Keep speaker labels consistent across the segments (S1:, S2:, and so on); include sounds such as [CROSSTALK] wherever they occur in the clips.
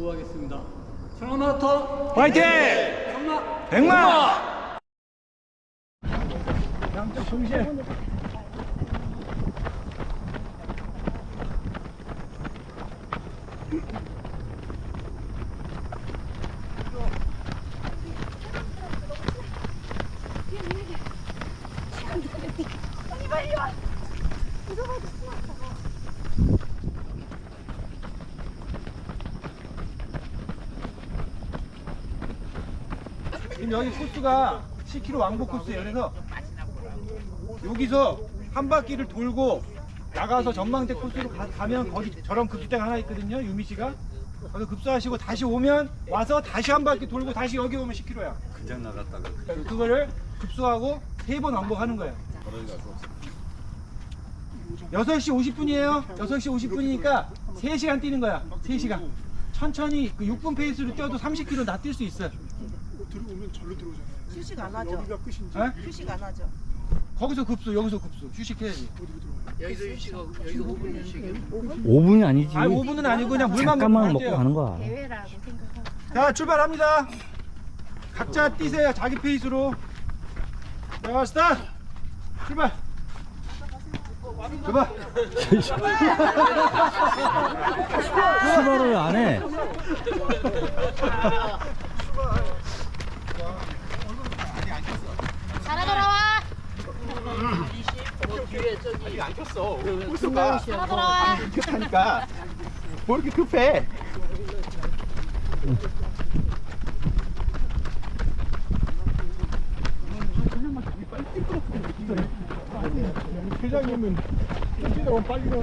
S1: 구하겠습니다. 천원마라톤
S2: 화이팅!
S1: 성마
S2: 백마! 양쪽 동시에
S3: 빨리 빨리 와. 이거 봐도 숨었어.
S2: 지금 여기 코스가 10km 왕복 코스예요. 그래서 여기서 한 바퀴를 돌고 나가서 전망대 코스로 가, 면 거기 저런 급수대가 하나 있거든요. 유미 씨가. 거기 급수하시고 다시 오면 와서 다시 한 바퀴 돌고 다시 여기 오면 10km야.
S4: 그냥 나갔다가
S2: 그거를 급수하고 세 번 왕복하는 거예요. 6시 50분이에요. 6시 50분이니까 3시간 뛰는 거야. 3시간. 천천히 그 6분 페이스로 뛰어도 30km 다뛸수 있어요.
S5: 들어오면 절로 들어오잖아요.
S6: 휴식 안 하죠.
S5: 여기가 끝인지
S2: 에?
S6: 휴식 안 하죠.
S2: 거기서 급수, 여기서 급수. 휴식해야지.
S5: 어디로 들어와요?
S1: 여기서 휴식하고 여기서 5분 휴식이요.
S7: 5분이 아니지.
S2: 아니 5분은 아니고 그냥 물만
S7: 잠깐만
S2: 먹고
S7: 가는 거야.
S3: 대회라고 생각하고.
S2: 자 출발합니다. 각자 뛰세요. 자기 페이스로. 자 스타트. 출발. 출발. [LAUGHS] [LAUGHS] [LAUGHS]
S7: 출발을 안 해.
S3: 살아 돌아와.
S4: 안 켰어.
S3: 살아 돌아와.
S4: 급하니까 뭐 이렇게 급해?
S5: 회장님은 뛰다가 빨리 가.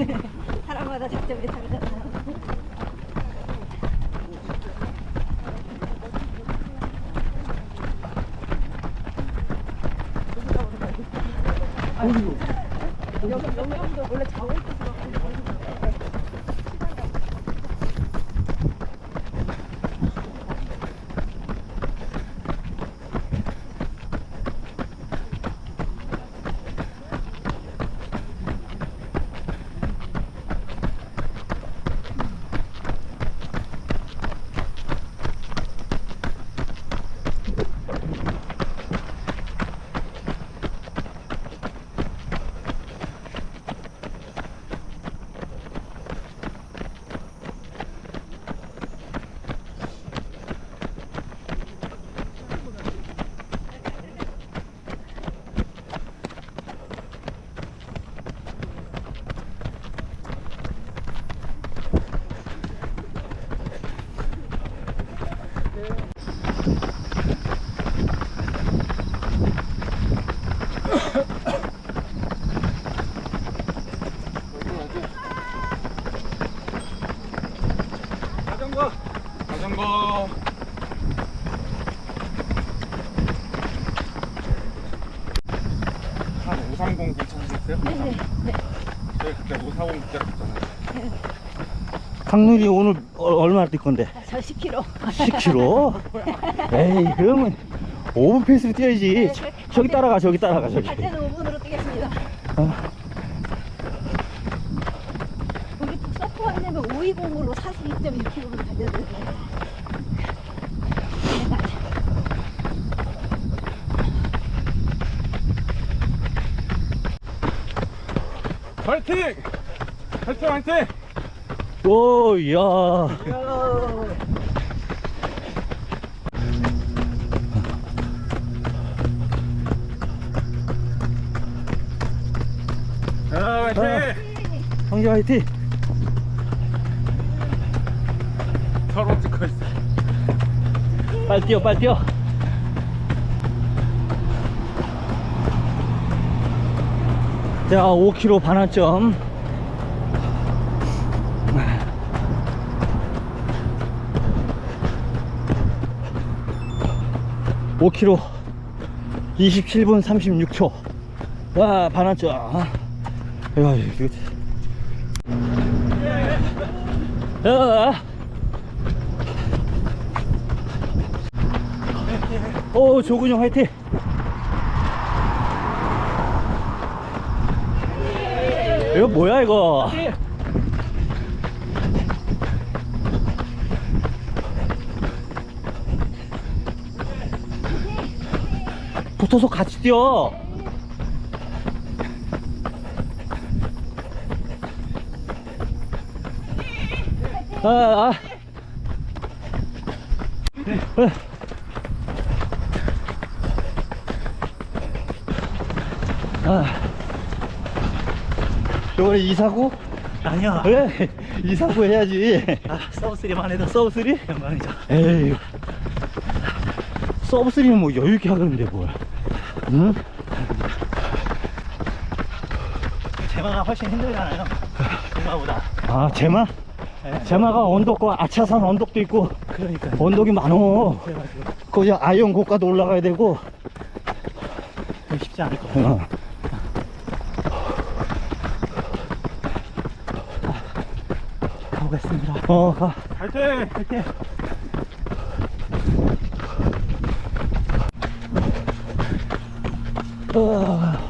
S5: [LAUGHS]
S3: 사람마다 장점이 다르잖아요.
S2: 자전거.
S4: 자전거. 한 530 괜찮으셨어요? 네네. 저희 그때 540 붙잡았잖아요.
S7: 강누리 오늘 어- 얼마나 뛸 건데?
S3: 저 10kg.
S7: 10km? 에이, 그러면 5분 페이스로 뛰어야지. 저- 저기 따라가, 저기 따라가, 저기.
S3: 갈 때는 5분으로 뛰겠습니다.
S7: 어.
S3: 우리 서프 하려면 520으로 42.6km를 달려야 되네.
S4: 화이팅! 화이팅 화이팅!
S7: 오, 이야.
S4: 자 화이팅!
S7: 황제 화이팅!
S4: 서로 찍고 있어.
S7: 빨리 뛰어, 빨리 뛰어. 자, 5km 반환점. 5km 27분 36초 와 반환점 야 이거 야 어, 오, 조근이 화이팅! 이거 뭐야, 이거? 붙어서 같이 뛰어! 아, 아. 어. 아. 이번에 이사고?
S6: 아니요.
S7: 왜? 이사고 해야지.
S6: 아, 서브3만 해도
S7: 서브3?
S6: 영광이죠.
S7: 에이. 서브3는 뭐 여유있게 하겠는데, 뭐야. 응?
S6: 제마가 훨씬 힘들잖아요. 제마보다.
S7: 아, 제마?
S6: 네.
S7: 제마가 언덕과 아차산 언덕도 있고,
S6: 그러니까.
S7: 언덕이 많어.
S6: 그래가지고
S7: 거기 아이언 고가도 올라가야 되고,
S6: 쉽지 않을 것 같아요.
S7: 어.
S6: 가보겠습니다.
S7: 어, 가.
S2: 파이팅!
S6: 화이팅!
S7: 아,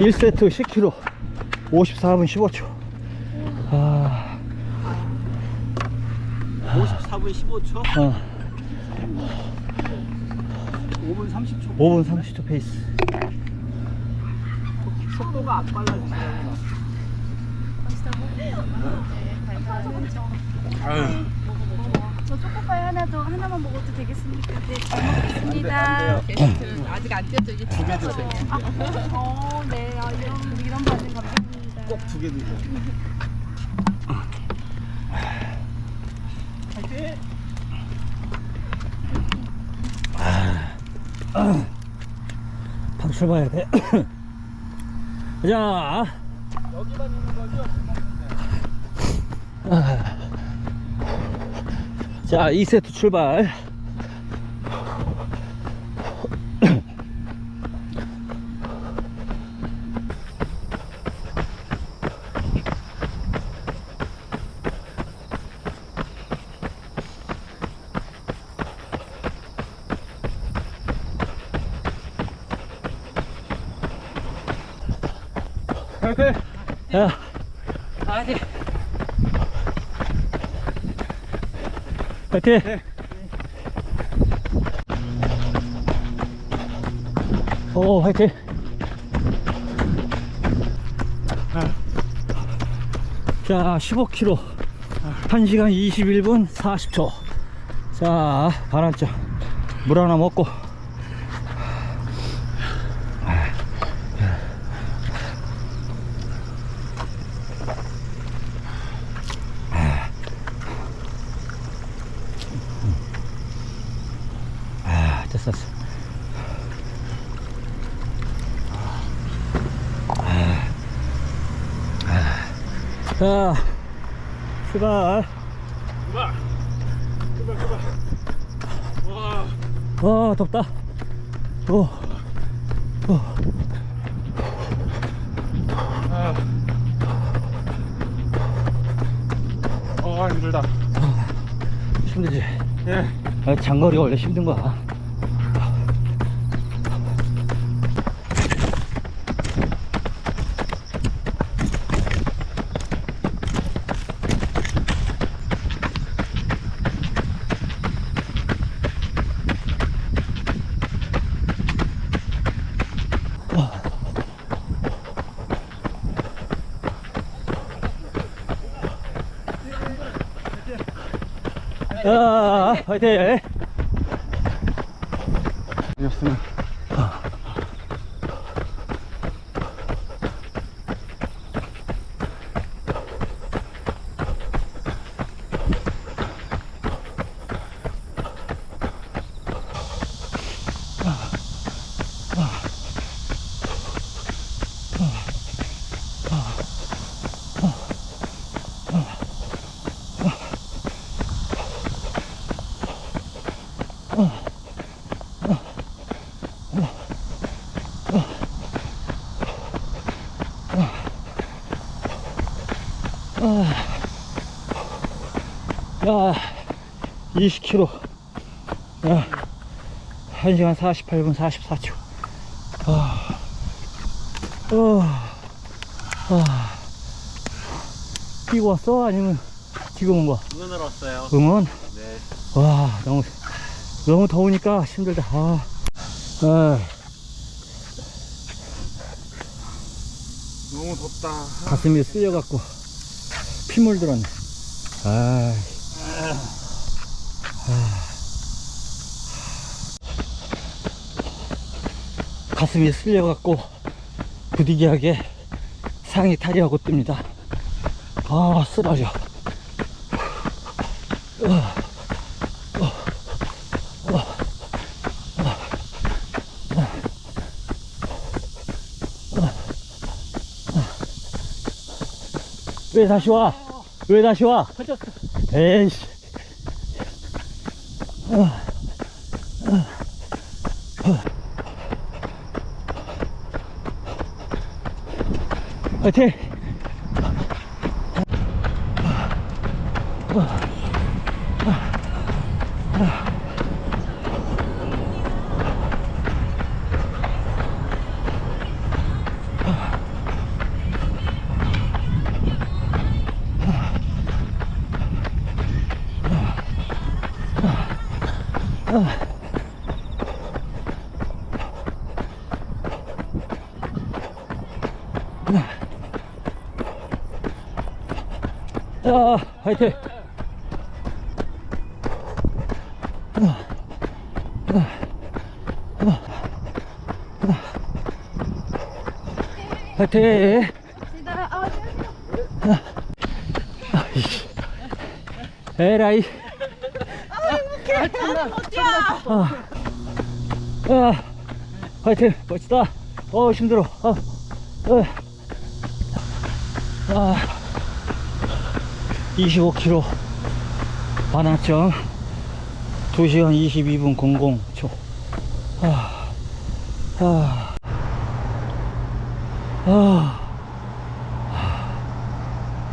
S7: 1세트 10km 54분 15초. 아,
S1: 54분 15초.
S7: 어,
S1: 5분 30초.
S7: 5분 30초 페이스.
S1: 속도가 안 빨라지더라고요.
S3: 저 초코파이 하나 더 하나만 먹어도 되겠습니까? 네, 잘 먹겠습니다.
S8: 아직 안 뛰었죠 이제 두개 주세요.
S3: 어, 네, 아, 이런 이런 반응 감사합니다. 꼭 두 개 드세요.
S7: 방 출발해야 돼. [COUGHS] 자. 아. 자, 2세트 출발.
S2: 파이팅!
S7: 야.
S1: 가야지.
S7: 파이팅! 오, 화이팅! 자, 15km. 1시간 21분 40초. 자, 반환점. 물 하나 먹고. 아, 됐어. 됐어. 자, 출발.
S2: 출발! 출발, 출발. 와,
S7: 와, 덥다. 오,
S2: 아. 어, 힘들다.
S7: 힘들지?
S2: 예.
S7: 아, 장거리가 원래 힘든 거야. 야, 화이팅! 야, 20km. 야, 1시간 48분 44초. 아, 어, 아. 뛰고 왔어? 아니면 지금 온 거야?
S1: 응원하러 왔어요.
S7: 응원?
S1: 네.
S7: 와, 너무, 너무 더우니까 힘들다. 아, 아
S4: 너무 덥다.
S7: 가슴이 쓸려갖고 피물 들었네. 아, 가슴이 쓸려갖고 부디기하게 상이 탈의하고 뜹니다. 아, 쓰러져. 왜 다시 와? 왜 다시 와? 에이씨. 화이팅! 야, 화이팅! 화이팅!
S3: 나, 아,
S7: 에라이. 아, 아, 화이팅! 멋지다. 어, 힘들어. 아, 어. 아, 25km 반환점 2시간 22분 00초. 아, 아, 아,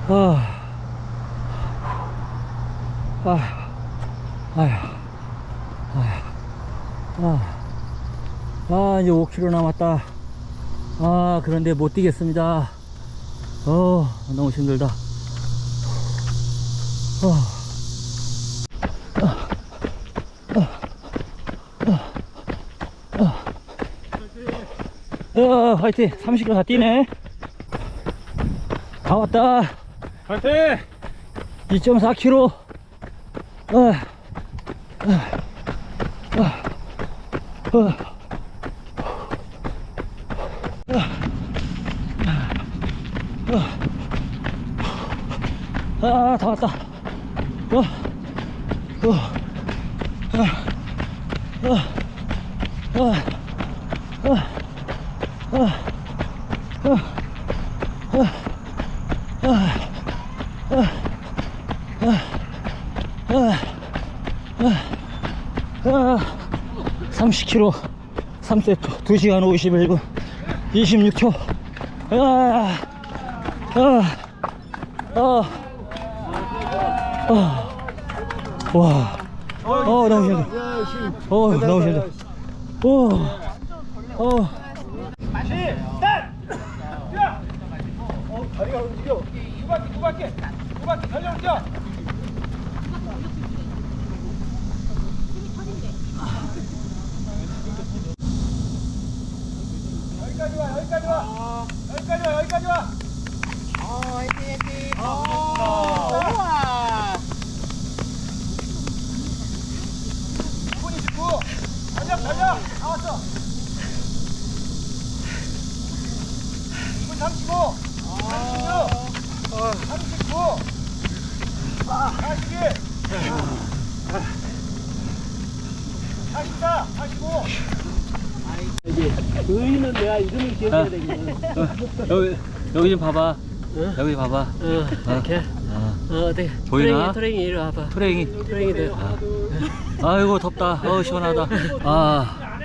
S7: 아. 아휴, 아휴, 아휴, 아, 아, 이제 5km 남았다. 아, 그런데 못 뛰겠습니다. 어, 너무 힘들다. 어. 어, 화이팅! 30km 다 뛰네. 다 왔다.
S2: 화이팅!
S7: 2.4km. 어. 아, 다 왔다. 어, 어, 어, 어, 어, 어, 아, 30km 3세트 2시간 51분 26초 아, 아, 아, 아, 와, 어, 힘들어. 어, 너무 힘들어. 어, 어,
S2: 다리가 움직여. 두 바퀴, 두 바퀴, 두 바퀴 달려오죠. 여기까지 와, 여기까지 와, 여기까지 와, 여기까지 와.
S8: 어, 화이팅, 화이팅. 어, 우와.
S2: 9분 29. 달려, 달려. 나왔어. 9분 35. 36. 39. 41. 44. 45.
S1: 의인은 내가 이름을 기억해야 되거든.
S7: 여기, 여기 좀 봐봐. 여기 봐봐.
S1: 어, 이렇게. 어, 어때?
S7: 보이나?
S1: 트레이닝, 트레이닝 이리 와봐.
S7: 트레이닝.
S1: 트레이닝 돼.
S7: 아이고, 덥다. 어, 시원하다. 아.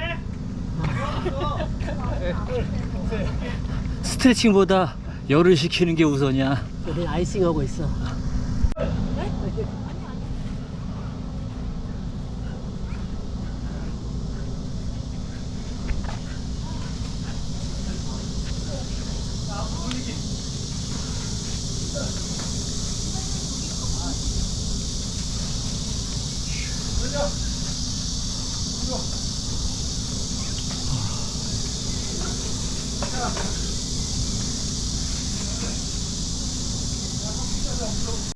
S7: 스트레칭보다 열을 식히는 게 우선이야.
S1: 여기 아이싱 하고 있어. Thank you.